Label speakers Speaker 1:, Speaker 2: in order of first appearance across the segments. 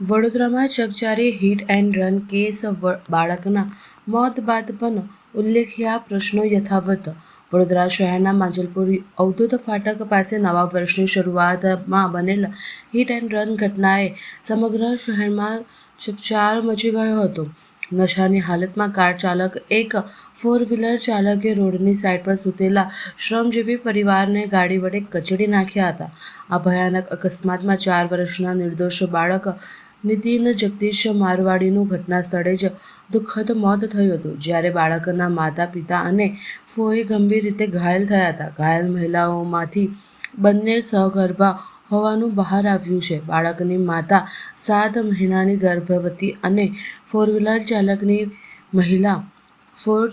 Speaker 1: વડોદરામાં ચકચારી hit and run case બાળકના મોત બાદ પણ ઉલ્લેખ્યા પ્રશ્નો યથાવત. વડોદરા શહેરના માંજલપુર અવધૂત ફાટક પાસે નવા વર્ષની શરૂઆતમાં બનેલા હિટ એન્ડ રન ઘટનાએ સમગ્ર શહેરમાં ચકચાર મચી ગયો હતો. નશાની હાલતમાં કાર ચાલક એક ફોર વ્હીલર ચાલકે રોડની સાઈડ પર સૂતેલા શ્રમજીવી પરિવારને ગાડી વડે કચડી નાખ્યા હતા. આ ભયાનક અકસ્માતમાં ચાર વર્ષના નિર્દોષ બાળક નીતિન જગદીશ મારવાડીનું ઘટના સ્થળે જ દુઃખદ મોત થયું હતું. જ્યારે બાળકના માતા, પિતા અને ફોઈ ગંભીર રીતે ઘાયલ થયા હતા. ઘાયલ મહિલાઓમાંથી બંને સગર્ભા હોવાનું બહાર આવ્યું છે. બાળકની માતા સાત મહિનાની ગર્ભવતી અને ફોર વ્હીલર ચાલકની મહિલા ફોર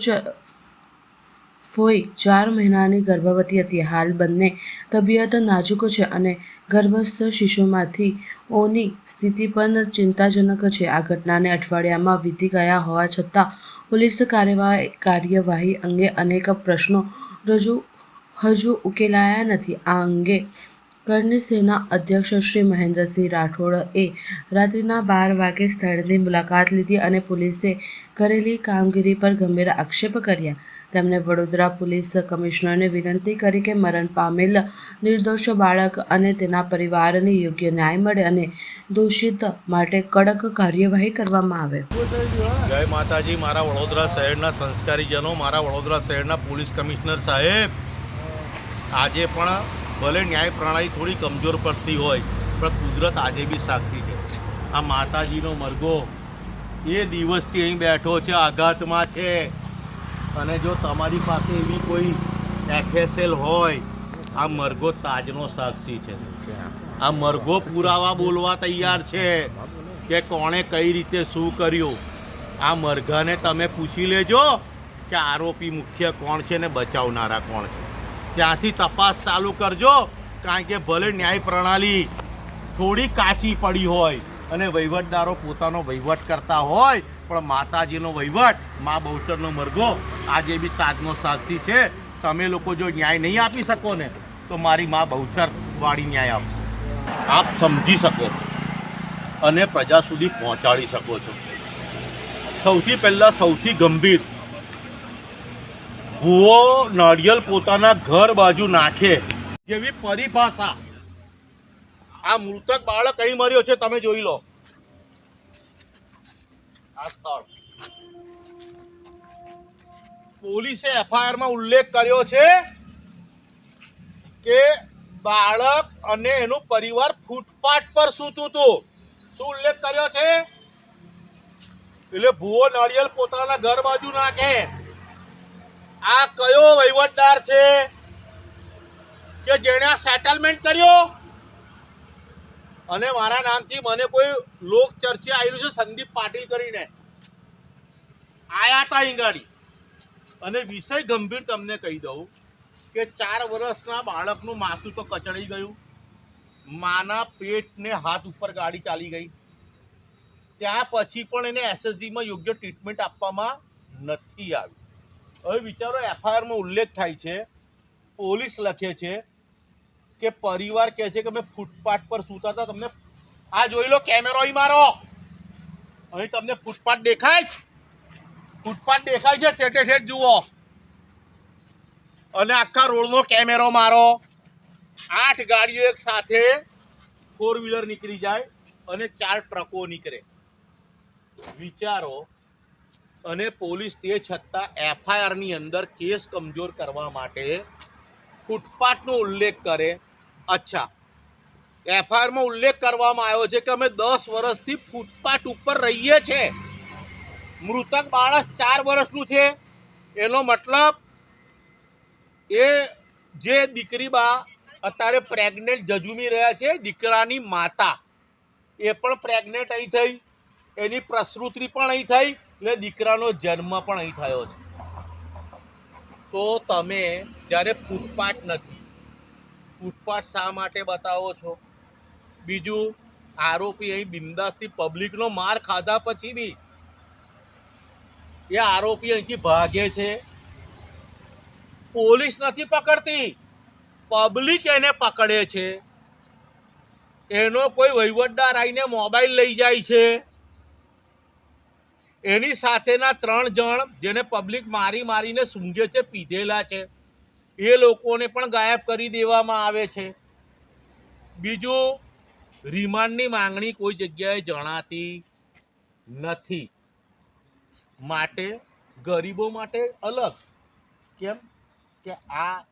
Speaker 1: ફોઈ ચાર મહિનાની ગર્ભવતી હતી. હાલ બંને તબિયત નાજુક છે અને ગર્ભસ્થ શિશુમાંથી ઓની સ્થિતિ પણ ચિંતાજનક છે. આ ઘટનાને અઠવાડિયામાં વીતી ગયા હોવા છતાં પોલીસ કાર્યવાહી કાર્યવાહી અંગે અનેક પ્રશ્નો રજૂ હજુ ઉકેલાયા નથી. આ અંગે કરની સેના અધ્યક્ષ શ્રી મહેન્દ્રસિંહ રાઠોડે રાત્રિના બાર વાગે સ્થળની મુલાકાત લીધી અને પોલીસે કરેલી કામગીરી પર ગંભીર આક્ષેપ કર્યા. તેમણે વડોદરા પોલીસ કમિશનરને વિનંતી કરી કે મરણ પામેલ નિર્દોષ બાળક અને તેના પરિવારને યોગ્ય ન્યાય મળે અને દોષિત માટે કડક કાર્યવાહી કરવામાં આવે.
Speaker 2: જય માતાજી, મારા વડોદરા શહેરના સંસ્કારીજનો, મારા વડોદરા શહેરના પોલીસ કમિશનર સાહેબ. આજે પણ ભલે ન્યાય પ્રણાલી થોડી કમજોર પડતી હોય, પણ કુદરત આજે બી સાક્ષી છે. આ માતાજીનો મરઘો એ દિવસથી અહીં બેઠો છે, આઘાતમાં છે. અને જો તમારી પાસે એવી કોઈ એફએસએલ હોય, આ મરઘો તાજનો સાક્ષી છે. આ મરઘો પુરાવા બોલવા તૈયાર છે કે કોણે કઈ રીતે શું કર્યું. આ મરઘાને તમે પૂછી લેજો કે આરોપી મુખ્ય કોણ છે ને બચાવનારા કોણ છે. ત્યાંથી તપાસ ચાલુ કરજો, કારણ કે ભલે ન્યાય પ્રણાલી થોડી કાચી પડી હોય અને વહીવટદારો પોતાનો વહીવટ કરતા હોય પણ માતાજીનો વહીવટ, મા બહુચરનો મરઘો આજે બી તાજનો સાક્ષી છે, તમે લોકો જો ન્યાય નહીં આપી શકો ને, તો મારી મા બહુચર વાળી ન્યાય આપશે. આપ સમજી શકો અને પ્રજા સુધી પહોંચાડી શકો છો. સૌથી પહેલાં સૌથી ગંભીર, ભૂવો નાળિયેર પોતાના ઘર બાજુ નાખે જેવી પરિભાષા. આ મૃતક બાળક અહીં મર્યો છે, તમે જોઈ લો. પોલીસે એફઆઈઆરમાં ઉલ્લેખ કર્યો છે કે બાળક અને એનું પરિવાર ફૂટપાથ પર સૂતું હતું. શું ઉલ્લેખ કર્યો છે? એટલે ભૂવો નાળિયેર પોતાના ઘર બાજુ નાખે. આ કયો વહીવટદાર છે? કે જેણે આ સેટલમેન્ટ કર્યો? અને મારા નામથી મને કોઈ લોક ચર્ચે આવેલું છે સંદીપ પાટીલ કરીને. આયા હતા ઈંગાડી. અને વિષય ગંભીર તમને કહી દઉં કે ચાર વર્ષના બાળકનું માથું તો કચડાઈ ગયું. માના પેટને હાથ ઉપર ગાડી ચાલી ગઈ. ત્યાં પછી પણ એને એસએસજીમાં યોગ્ય ટ્રીટમેન્ટ આપવામાં નથી આવી હવે વિચારો એફઆઈઆરમાં ઉલ્લેખ થાય છે. પોલીસ લખે છે કે પરિવાર કહે છે કે અમે ફૂટપાથ પર સૂતા હતા, તમને આ જોઈ લો, કેમેરો મારો. અહીં તમને ફૂટપાથ દેખાય છે ફૂટપાથ દેખાય છે ઠેઠે ઠેઠ જુઓ. અને આખા રોડનો કેમેરો મારો. આઠ ગાડીઓ એક સાથે ફોર વ્હીલર નીકળી જાય અને ચાર ટ્રકો નીકળે. વિચારો. અને પોલીસ તે છતાં એફઆઈઆરની અંદર કેસ કમજોર કરવા માટે ફૂટપાથનો ઉલ્લેખ કરે. અચ્છા. એફઆઈઆરમાં ઉલ્લેખ કરવામાં આવ્યો છે કે અમે દસ વર્ષથી ફૂટપાથ ઉપર રહીએ છીએ મૃતક બાળક ચાર વર્ષનું છે. એનો મતલબ એ જે દીકરી બા અત્યારે પ્રેગ્નેન્ટ જજુમી રહ્યા છે, દીકરાની માતા. એ પણ પ્રેગ્નેન્ટ અહીં થઈ, એની પ્રસૃતિ પણ અહીં થઈ એટલે દીકરાનો જન્મ પણ અહીં થયો છે. તો તમે જ્યારે ફૂટપાથ નથી ફૂટપાથ શા માટે બતાવો છો? બીજું, આરોપી અહીં બિંદાસથી પબ્લિકનો માર ખાધા પછી બી એ આરોપી અહીંથી ભાગે છે. પોલીસ નથી પકડતી. પબ્લિક એને પકડે છે. એનો કોઈ વહીવટદાર આવીને મોબાઈલ લઈ જાય છે. એની સાથેના ત્રણ જણ જેને પબ્લિક મારી મારીને સૂંઘે છે, પીધેલા છે. એ લોકોને પણ ગાયબ કરી દેવામાં આવે છે. બીજું, રિમાન્ડની માંગણી કોઈ જગ્યાએ જણાતી નથી. માટે, ગરીબો માટે અલગ. કેમ? કે આ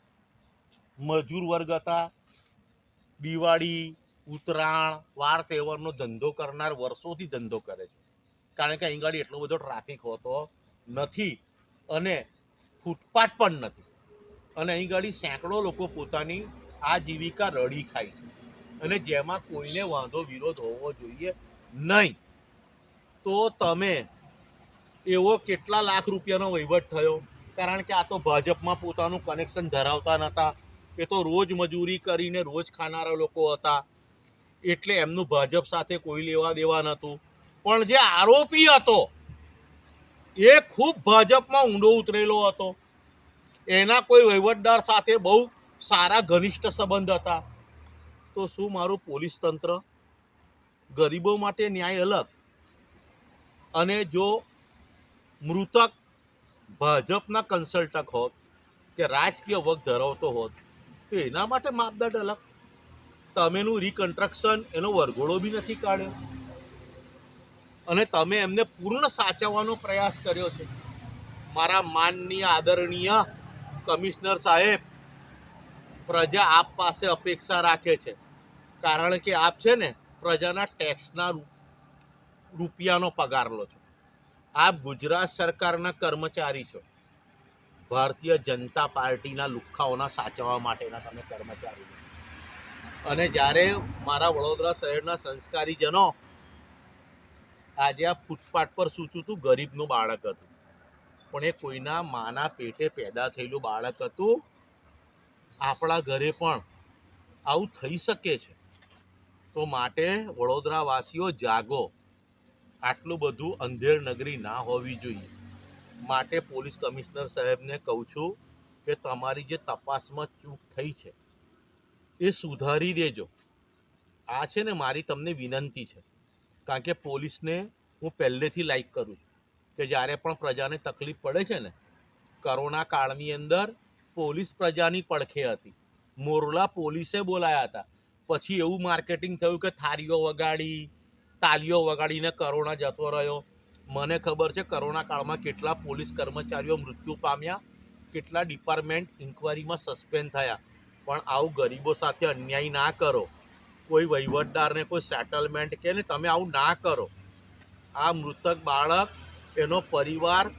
Speaker 2: મજૂર વર્ગ હતા. દિવાળી, ઉત્તરાયણ, વાર તહેવારનો ધંધો કરનાર વર્ષોથી ધંધો કરે છે. કારણ કે અહીં ગાડી એટલો બધો ટ્રાફિક હોતો નથી અને ફૂટપાથ પણ નથી. અને અહીં ગાડી સેંકડો લોકો પોતાની આજીવિકા રડી ખાય છે. અને જેમાં કોઈને વાંધો, વિરોધ હોવો જોઈએ નહીં. તો તમે એવો કેટલા લાખ રૂપિયાનો વહીવટ થયો? કારણ કે આ તો ભાજપમાં પોતાનું કનેક્શન ધરાવતા નહોતા એ તો રોજ મજૂરી કરીને રોજ ખાનારા લોકો હતા. એટલે એમનું ભાજપ સાથે કોઈ લેવા દેવા નહોતું પણ જે આરોપી હતો, એ ખૂબ ભાજપમાં ઊંડો ઉતરેલો હતો. એના કોઈ વહીવટદાર સાથે બહુ સારા ઘનિષ્ઠ સંબંધ હતા. તો શું મારું પોલીસ તંત્ર ગરીબો માટે ન્યાય અલગ? અને જો મૃતક ભાજપના કન્સલ્ટક હોત કે રાજકીય વગ ધરાવતો હોત, તો એના માટે માપદંડ અલગ. તમેનું રિકન્સ્ટ્રક્શન એનો વરઘોડો બી નથી કાઢ્યો. અને તમે એમને પૂર્ણ સાચવવાનો પ્રયાસ કર્યો છે. મારા માનનીય, આદરણીય કમિશનર સાહેબ પ્રજા આપ પાસે અપેક્ષા રાખે છે. કારણ કે આપ છે ને પ્રજાના ટેક્સના રૂપિયાનો પગાર લો છો. આપ ગુજરાત સરકારના કર્મચારી છો. ભારતીય જનતા પાર્ટીના લુખ્ખાઓના સાચવવા માટેના તમે કર્મચારી. અને જ્યારે મારા વડોદરા શહેરના સંસ્કારીજનો આજે આ ફૂટપાથ પર સૂચું હતું ગરીબનું બાળક હતું. પણ એ કોઈના માના પેટે પેદા થયેલું બાળક હતું, આપણા ઘરે પણ આવું થઈ શકે છે. તો માટે વડોદરાવાસીઓ જાગો. આટલું બધું અંધેર નગરી ના હોવી જોઈએ. માટે પોલીસ કમિશનર સાહેબને કહું છું કે તમારી જે તપાસમાં ચૂક થઈ છે, એ સુધારી દેજો. આ છે ને મારી તમને વિનંતી છે. કારણ કે પોલીસને હું પહેલેથી લાઈક કરું છું. કે જ્યારે પણ પ્રજાને તકલીફ પડે છે ને, કરોના કાળની અંદર પોલીસ પ્રજાની પડખે હતી. મોરલા પોલીસે બોલાયા હતા. પછી એવું માર્કેટિંગ થયું કે થારીઓ વગાડી, તાલીઓ વગાડીને કરોના જતો રહ્યો. મને ખબર છે કરોના કાળમાં કેટલા પોલીસ કર્મચારીઓ મૃત્યુ પામ્યા, કેટલા ડિપાર્ટમેન્ટ ઇન્કવાયરીમાં સસ્પેન્ડ થયા. પણ આવું ગરીબો સાથે અન્યાય ના કરો. કોઈ વહીવટદારને કોઈ સેટલમેન્ટ કે ને, તમે આવું ના કરો. આ મૃતક બાળક એનો પરિવાર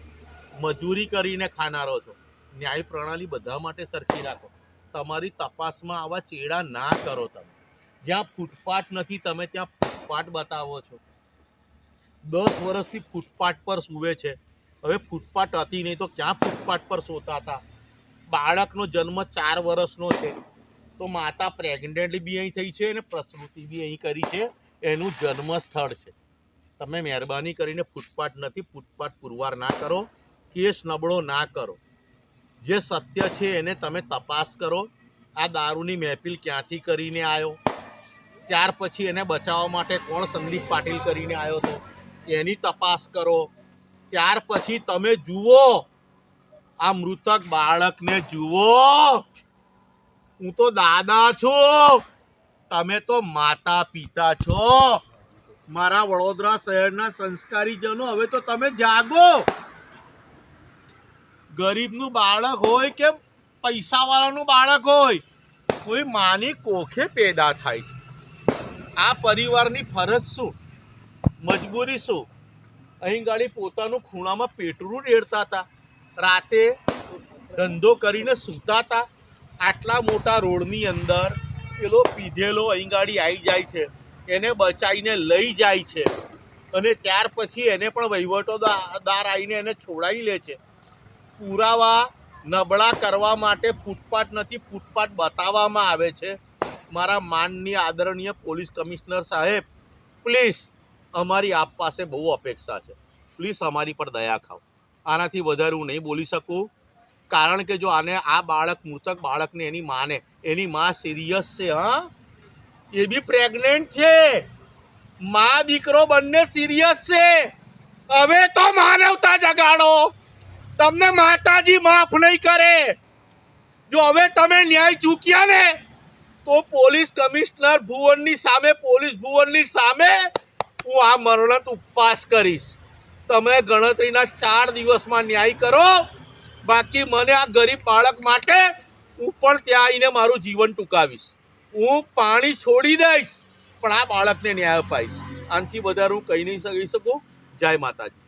Speaker 2: મજૂરી કરીને ખાનારો છો. ન્યાય પ્રણાલી બધા માટે સરખી રાખો. તમારી તપાસમાં આવા ચેડા ના કરો તમે. જ્યાં ફૂટપાથ નથી, તમે ત્યાં ફૂટપાથ બતાવો છો. દસ વર્ષથી ફૂટપાથ પર સૂવે છે. હવે ફૂટપાથ હતી નહીં તો ક્યાં ફૂટપાથ પર સોતા હતા બાળકનો જન્મ ચાર વર્ષનો છે. તો માતા પ્રેગ્નન્ટ બી અહીં થઈ છે અને પ્રસૂતિ બી અહીં કરી છે. એનું જન્મ સ્થળ છે. તમે મહેરબાની કરીને ફૂટપાથ નથી, ફૂટપાથ પુરવાર ના કરો, કેસ નબળો ના કરો. જે સત્ય છે એને તમે તપાસ કરો, આ દારૂની મહેફિલ ક્યાંથી કરીને આવ્યો ત્યાર પછી એને બચાવવા માટે કોણ સંદીપ પાટીલ કરીને આવ્યો હતો એની તપાસ કરો. ત્યાર પછી તમે જુઓ, આ મૃતક બાળકને જુઓ. હું તો દાદા છું. તમે તો માતા પિતા છો. મારા વડોદરા શહેરના સંસ્કારીજનો, હવે તો તમે જાગો. ગરીબનું બાળક હોય કે પૈસાવાળાનું બાળક હોય, કોઈ માની કોખે પેદા થાય છે? આ પરિવારની ફરજ શું? મજબૂરી શું? અહીં ગાડી પોતાનું ખૂણામાં પેટરું રેડતા હતા. રાતે ધંધો કરીને સૂતા હતા. આટલા મોટા રોડની અંદર પેલો પીધેલો અહીં ગાડી આવી જાય છે. એને બચાવીને લઈ જાય છે. અને ત્યાર પછી એને પણ વહીવટો દાર આવીને એને છોડાવી લે છે. પુરાવા નબળા કરવા માટે ફૂટપાથ નથી, ફૂટપાથ બતાવવામાં આવે છે. મારા માનની આદરણીય પોલીસ કમિશનર સાહેબ, પ્લીઝ અમારી આપ પાસે બહુ અપેક્ષા છે. પ્લીઝ અમારી પર દયા ખાઓ આનાથી વધારે હું નહીં બોલી શકું. કારણ કે જો આને આ બાળક, મૃતક બાળકને એની માને, એની માં સિરિયસ છે, હા? એ બી પ્રેગ્નેન્ટ છે. મા દીકરો બંને સિરિયસ છે. હવે તો માનવતા જગાડો. તમને માતાજી માફ નહીં કરે. જો હવે તમે ન્યાય ચૂક્યા ને, તો પોલીસ કમિશનર ભુવનની સામે, પોલીસ ભુવનની સામે હું આ મરણત ઉપવાસ કરીશ. તમે ગણતરીના ચાર દિવસમાં ન્યાય કરો. બાકી મને આ ગરીબ બાળક માટે હું પણ ત્યાં આવીને મારું જીવન ટૂંકાવીશ. હું પાણી છોડી દઈશ, પણ આ બાળકને ન્યાય અપાઈશ. આનાથી વધારે હું કહી નહીં કહી શકું. જય માતાજી.